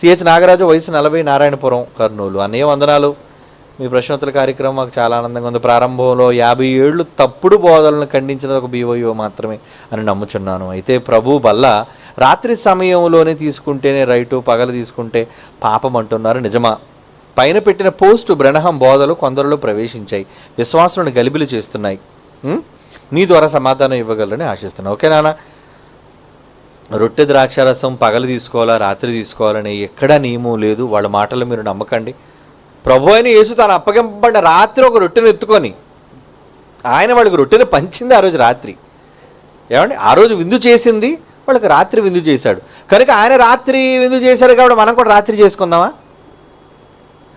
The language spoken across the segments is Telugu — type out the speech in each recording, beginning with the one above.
సిహెచ్ నాగరాజు వయసు నలభై నారాయణపురం కర్నూలు. అనే వందనాలు. మీ ప్రశ్నోత్తర కార్యక్రమం మాకు చాలా ఆనందంగా ఉంది. ప్రారంభంలో యాభై ఏళ్ళు తప్పుడు బోధనలను ఖండించిన ఒక బీఓయో మాత్రమే అని నమ్ముచున్నాను. అయితే ప్రభు వల్ల రాత్రి సమయంలోనే తీసుకుంటేనే రైటు పగలు తీసుకుంటే పాపం అంటున్నారు. నిజమా? పైన పెట్టిన పోస్టు బ్రనహం బోధలు కొందరిలో ప్రవేశించాయి. విశ్వాసులను గలిబిలు చేస్తున్నాయి. మీ ద్వారా సమాధానం ఇవ్వగలరని ఆశిస్తున్నాను ఓకే నాన్న? రొట్టె ద్రాక్షారసం పగలు తీసుకోవాలా రాత్రి తీసుకోవాలని ఎక్కడా నియమం లేదు. వాళ్ళ మాటలు మీరు నమ్మకండి. ప్రభు అయిన యేసు తాను అప్పగింపబడిన రాత్రి ఒక రొట్టెను ఎత్తుకొని ఆయన వాళ్ళకి రొట్టెను పంచింది ఆ రోజు రాత్రి. ఏమండి? ఆ రోజు విందు చేసింది వాళ్ళకి రాత్రి విందు చేశాడు. కనుక ఆయన రాత్రి విందు చేశాడు కాబట్టి మనం కూడా రాత్రి చేసుకుందామా?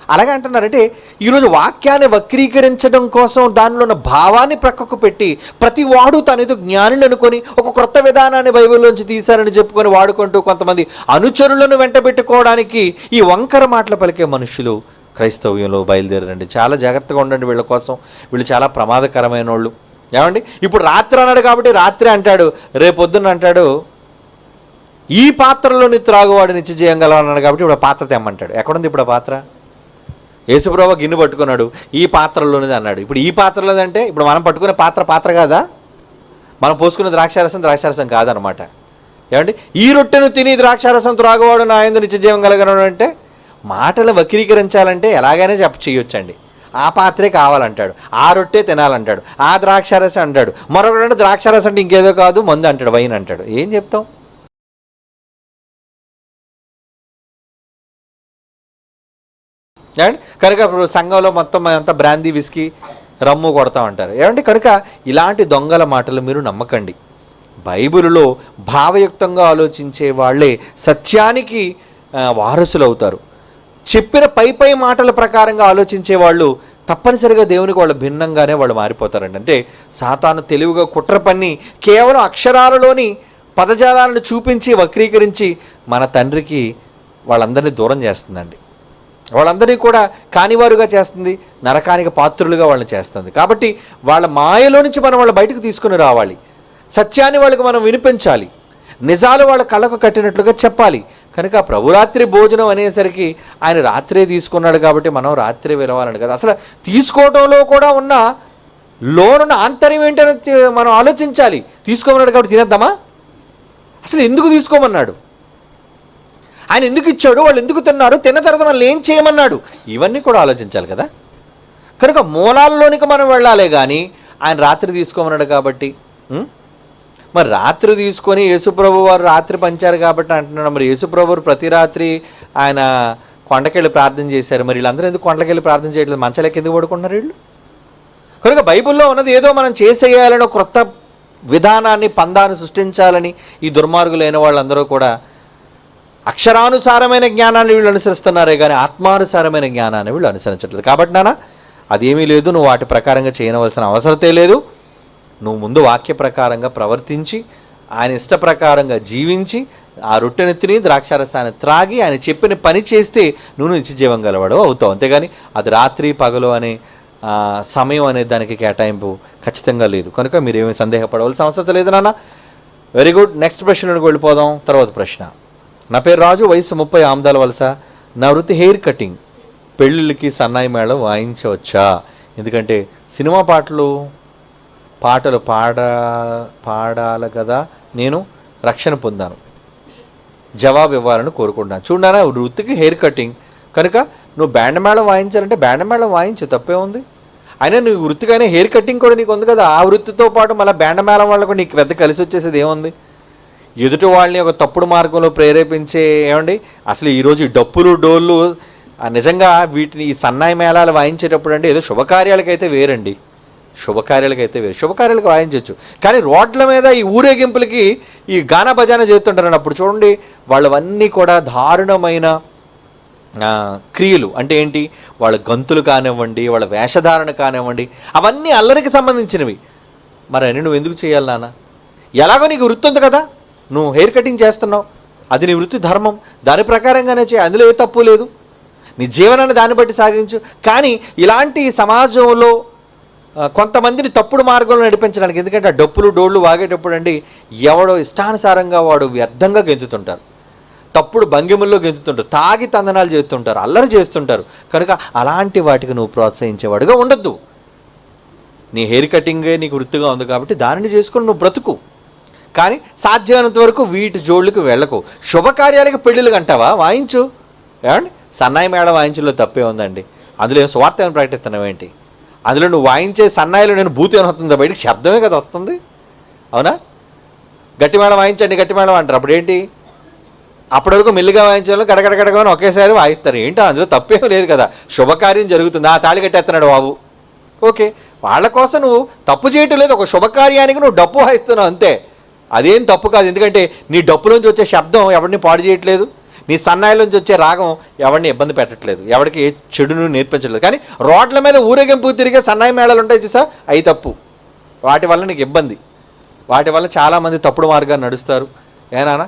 అలాగే అంటున్నారంటే ఈరోజు వాక్యాన్ని వక్రీకరించడం కోసం దానిలో ఉన్న భావాన్ని ప్రక్కకు పెట్టి ప్రతి వాడు తనేదో జ్ఞానులు అనుకొని ఒక క్రొత్త విధానాన్ని బైబిల్లోంచి తీశారని చెప్పుకొని వాడుకుంటూ కొంతమంది అనుచరులను వెంటబెట్టుకోవడానికి ఈ వంకర మాటలు పలికే మనుషులు క్రైస్తవ్యంలో బయలుదేరండి చాలా జాగ్రత్తగా ఉండండి వీళ్ళ కోసం. వీళ్ళు చాలా ప్రమాదకరమైన వాళ్ళు. ఏమండి? ఇప్పుడు రాత్రి అన్నాడు కాబట్టి రాత్రి అంటాడు రేపొద్దున అంటాడు ఈ పాత్రలోని త్రాగువాడు నిత్య చేయంగల అన్నాడు కాబట్టి ఇప్పుడు పాత్ర తెమ్మంటాడు. ఎక్కడుంది ఇప్పుడు ఆ పాత్ర? యేసుప్రభు గిన్నె పట్టుకున్నాడు ఈ పాత్రలోనిది అన్నాడు. ఇప్పుడు ఈ పాత్రలోది అంటే ఇప్పుడు మనం పట్టుకునే పాత్ర పాత్ర కాదా? మనం పోసుకున్న ద్రాక్షారసం ద్రాక్షారసం కాదనమాట. ఏమండి? ఈ రొట్టెను తిని ద్రాక్షారసం త్రాగువాడు నా ఎందు నిత్యజీవం కలగను అంటే మాటలు వక్రీకరించాలంటే ఎలాగైనా చెప్ప చేయొచ్చండి. ఆ పాత్రే కావాలంటాడు ఆ రొట్టె తినాలంటాడు ఆ ద్రాక్షారసం అంటాడు. మరొకటి ద్రాక్షారసం అంటే ఇంకేదో కాదు మందు అంటాడు వైన్ అంటాడు. ఏం చెప్తాం? ఏమండి కనుక ఇప్పుడు సంఘంలో మొత్తం అంతా బ్రాందీ విస్కీ రమ్ము కొడతా ఉంటారు. ఏమంటే కనుక ఇలాంటి దొంగల మాటలు మీరు నమ్మకండి. బైబిలులో భావయుక్తంగా ఆలోచించే వాళ్ళే సత్యానికి వారసులు అవుతారు చెప్పిన పై పై మాటల ప్రకారంగా ఆలోచించే వాళ్ళు తప్పనిసరిగా దేవునికి వాళ్ళు భిన్నంగానే వాళ్ళు మారిపోతారండి. అంటే సాతాను తెలివిగా కుట్ర పన్ని కేవలం అక్షరాలలోని పదజాలాలను చూపించి వక్రీకరించి మన తండ్రికి వాళ్ళందరినీ దూరం చేస్తుందండి. వాళ్ళందరినీ కూడా కానివారుగా చేస్తుంది నరకానికి పాత్రులుగా వాళ్ళని చేస్తుంది. కాబట్టి వాళ్ళ మాయలో నుంచి మనం వాళ్ళ బయటకు తీసుకుని రావాలి. సత్యాన్ని వాళ్ళకి మనం వినిపించాలి. నిజాలు వాళ్ళ కళ్ళకు కట్టినట్లుగా చెప్పాలి. కనుక ప్రభురాత్రి భోజనం అనేసరికి ఆయన రాత్రే తీసుకున్నాడు కాబట్టి మనం రాత్రి విలవాలని కదా. అసలు తీసుకోవడంలో కూడా ఉన్న లోనున్న ఆంతర్యం ఏంటని మనం ఆలోచించాలి. తీసుకోమన్నాడు కాబట్టి తినేద్దామా? అసలు ఎందుకు తీసుకోమన్నాడు? ఆయన ఎందుకు ఇచ్చాడు వాళ్ళు ఎందుకు తిన్నారు తిన్న తర్వాత మనల్ని ఏం చేయమన్నాడు? ఇవన్నీ కూడా ఆలోచించాలి కదా? కనుక మూలాల్లోనికి మనం వెళ్ళాలి కానీ ఆయన రాత్రి తీసుకోమన్నాడు కాబట్టి మరి రాత్రి తీసుకొని యేసుప్రభు వారు రాత్రి పంచారు కాబట్టి అంటున్నాడు. మరి యేసుప్రభు ప్రతి రాత్రి ఆయన కొండకెళ్ళి ప్రార్థన చేశారు. మరి వీళ్ళందరూ ఎందుకు కొండకెళ్ళి ప్రార్థన చేయట్లేదు? మంచలకి ఎందుకు పడుకున్నారు వీళ్ళు? కనుక బైబిల్లో ఉన్నది ఏదో మనం చేసేయాలని క్రొత్త విధానాన్ని పందాన్ని సృష్టించాలని ఈ దుర్మార్గులైన వాళ్ళందరూ కూడా అక్షరానుసారమైన జ్ఞానాన్ని వీళ్ళు అనుసరిస్తున్నారే కానీ ఆత్మానుసారమైన జ్ఞానాన్ని వీళ్ళు అనుసరించట్లేదు. కాబట్టి నాన్న అదేమీ లేదు నువ్వు వాటి ప్రకారంగా చేయనవలసిన అవసరతే లేదు. నువ్వు ముందు వాక్య ప్రకారంగా ప్రవర్తించి ఆయన ఇష్ట ప్రకారంగా జీవించి ఆ రొట్టెని తిని ద్రాక్షారసాన్ని త్రాగి ఆయన చెప్పిన పని చేస్తే నువ్వు నిత్యజీవం గలవాడు అవుతావు. అంతేగాని అది రాత్రి పగలు అనే సమయం అనే దానికి కేటాయింపు ఖచ్చితంగా లేదు. కనుక మీరేమీ సందేహపడవలసిన అవసరం లేదు నాన్న. వెరీ గుడ్ నెక్స్ట్ ప్రశ్నలోకి వెళ్ళిపోదాం. తర్వాత ప్రశ్న. నా పేరు రాజు వయసు ముప్పై ఆమ్దాల వలస. నా వృత్తి హెయిర్ కటింగ్. పెళ్ళిళ్ళకి సన్నాయి మేళం వాయించవచ్చా? ఎందుకంటే సినిమా పాటలు పాటలు పాడ పాడాలి కదా నేను రక్షణ పొందాను. జవాబు ఇవ్వాలని కోరుకుంటున్నాను. చూడనా వృత్తికి హెయిర్ కటింగ్. కనుక నువ్వు బ్యాండ్ మేళం వాయించాలంటే బ్యాండ్ మేళం వాయించు తప్పే ఉంది. అయినా నువ్వు వృత్తిగానే హెయిర్ కటింగ్ కూడా నీకు ఉంది కదా ఆ వృత్తితో పాటు మళ్ళీ బ్యాండ్ మేళం వాళ్ళకు నీకు పెద్ద కలిసి వచ్చేసేది ఏముంది? ఎదుటి వాళ్ళని ఒక తప్పుడు మార్గంలో ప్రేరేపించే ఏమండి? అసలు ఈరోజు డప్పులు డోళ్ళు నిజంగా వీటిని ఈ సన్నాయి మేళాలు వాయించేటప్పుడు అంటే ఏదో శుభకార్యాలకైతే వేరండి. శుభకార్యాలకైతే వేరు. శుభకార్యాలకు వాయించవచ్చు కానీ రోడ్ల మీద ఈ ఊరేగింపులకి ఈ గాన భజన చేస్తుంటారని అప్పుడు చూడండి. వాళ్ళవన్నీ కూడా దారుణమైన క్రియలు. అంటే ఏంటి? వాళ్ళ గంతులు కానివ్వండి వాళ్ళ వేషధారణ కానివ్వండి అవన్నీ అల్లరికి సంబంధించినవి. మరి అని నువ్వు ఎందుకు చేయాలి నాన్న? ఎలాగో నీకు వృత్తి ఉంది కదా? నువ్వు హెయిర్ కటింగ్ చేస్తున్నావు. అది నీ వృత్తి ధర్మం. దాని ప్రకారంగానే చేయి. అందులో ఏ తప్పు లేదు. నీ జీవనాన్ని దాన్ని బట్టి సాగించు. కానీ ఇలాంటి సమాజంలో కొంతమందిని తప్పుడు మార్గంలో నడిపించడానికి ఎందుకంటే ఆ డప్పులు డోళ్ళు వాగేటప్పుడు అండి ఎవడో ఇష్టానుసారంగా వాడు వ్యర్థంగా గెంతుతుంటారు. తప్పుడు భంగిముల్లో గెంతుతుంటారు. తాగి తందనాలు చేస్తుంటారు. అల్లరి చేస్తుంటారు. కనుక అలాంటి వాటికి నువ్వు ప్రోత్సహించేవాడుగా ఉండొద్దు. నీ హెయిర్ కటింగే నీకు వృత్తిగా ఉంది కాబట్టి దానిని చేసుకొని నువ్వు బ్రతుకు. కానీ సాధ్యమైనంత వరకు వీటి జోళ్ళకి వెళ్ళకు. శుభకార్యాలకి పెళ్ళిళ్ళు అంటావా వాయించు. ఏమండి? సన్నాయి మేళ వాయించులో తప్పే ఉందండి. అందులో ఏం స్వార్థ ఏమైనా ప్రకటిస్తున్నావు ఏంటి? అందులో నువ్వు వాయించే సన్నాయిలో నేను భూతి ఏమైనా వస్తుందా బయటికి శబ్దమే కదా వస్తుంది. అవునా? గట్టి మేళం వాయించండి గట్టి మేళం అంటారు అప్పుడు ఏంటి? అప్పటి వరకు మెల్లిగా వాయించాలో గడగడ ఒకేసారి వాయిస్తారు. ఏంటో అందులో తప్పేం లేదు కదా. శుభకార్యం జరుగుతుంది? ఆ తాళి కట్టేస్తున్నాడు బాబు. ఓకే. వాళ్ళ కోసం నువ్వు తప్పు చేయటం లేదు. ఒక శుభకార్యానికి నువ్వు డప్పు వాయిస్తున్నావు అంతే. అదేం తప్పు కాదు. ఎందుకంటే నీ డప్పులోంచి వచ్చే శబ్దం ఎవరిని పాడు చేయట్లేదు. నీ సన్నాయిలోంచి వచ్చే రాగం ఎవరిని ఇబ్బంది పెట్టట్లేదు. ఎవరికి ఏ చెడును నేర్పించట్లేదు. కానీ రోడ్ల మీద ఊరేగింపు తిరిగే సన్నాయి మేళాలు ఉంటాయి చూసా? అవి తప్పు. వాటి వల్ల నీకు ఇబ్బంది. వాటి వల్ల చాలామంది తప్పుడు మార్గాన్ని నడుస్తారు. ఏనా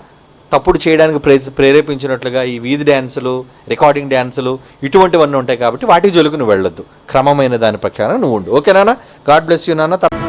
తప్పుడు చేయడానికి ప్రే ప్రేరేపించినట్లుగా ఈ వీధి డ్యాన్సులు రికార్డింగ్ డ్యాన్సులు ఇటువంటివన్నీ ఉంటాయి కాబట్టి వాటికి జోలికి నువ్వు వెళ్ళొద్దు. క్రమమైన దాని ప్రకారం నువ్వు ఉండు. ఓకేనా గాడ్ బ్లెస్ యూ నాన్న. తప్ప